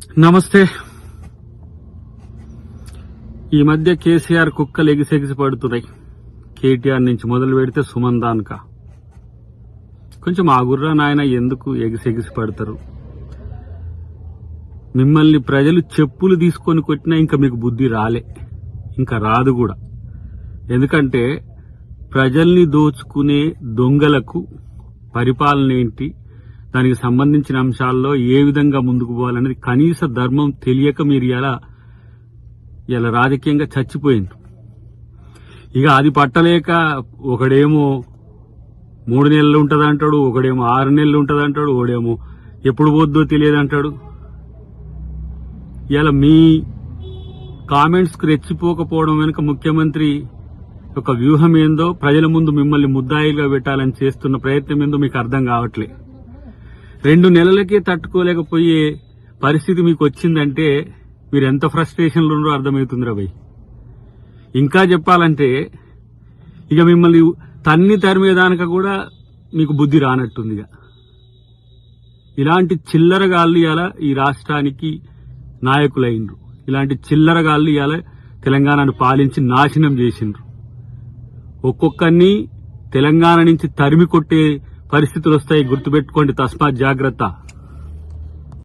నమస్తే. ఈ మధ్య కేసీఆర్ కుక్కలు ఎగిసెగిసి పడుతున్నాయి కేటీఆర్ నుంచి మొదలు పెడితే సుమన్ దాన్కా. కొంచెం ఆ గుర్రా నాయన ఎందుకు ఎగిసెగిసి పడతారు మిమ్మల్ని ప్రజలు చెప్పులు తీసుకొని కొట్టినా ఇంకా మీకు బుద్ధి రాలే. ఇంకా రాదు కూడా. ఎందుకంటే ప్రజల్ని దోచుకునే దొంగలకు పరిపాలన ఏంటి? దానికి సంబంధించిన అంశాల్లో ఏ విధంగా ముందుకు పోవాలనేది కనీస ధర్మం తెలియక మీరు ఇలా ఇలా రాజకీయంగా చచ్చిపోయింది ఇక అది పట్టలేక ఒకడేమో మూడు నెలలు ఉంటుంది అంటాడు ఒకడేమో ఆరు నెలలు ఉంటుంది అంటాడు ఒకడేమో ఎప్పుడు పోద్దో తెలియదు అంటాడు ఇలా మీ కామెంట్స్కి రెచ్చిపోకపోవడం వెనుక ముఖ్యమంత్రి యొక్క వ్యూహం ఏందో ప్రజల ముందు మిమ్మల్ని ముద్దాయిలుగా పెట్టాలని చేస్తున్న ప్రయత్నం ఏందో మీకు అర్థం కావట్లే. రెండు నెలలకే తట్టుకోలేకపోయే పరిస్థితి మీకు వచ్చిందంటే మీరు ఎంత ఫ్రస్ట్రేషన్లో ఉన్నారో అర్థమవుతుందిరా భయ్. ఇంకా చెప్పాలంటే ఇక మిమ్మల్ని తన్ని తరిమేదానిక కూడా మీకు బుద్ధి రానట్టుంది ఇక ఇలాంటి చిల్లరగాళ్ళు ఇవాళ ఈ రాష్ట్రానికి నాయకులైనరు ఇలాంటి చిల్లరగాళ్ళు ఇవాళ తెలంగాణను పాలించి నాశనం చేసిండ్రు. ఒక్కొక్కరిని తెలంగాణ నుంచి తరిమి కొట్టే పరిస్థితులు వస్తాయి గుర్తుపెట్టుకోండి తస్మాత్ జాగ్రత్త.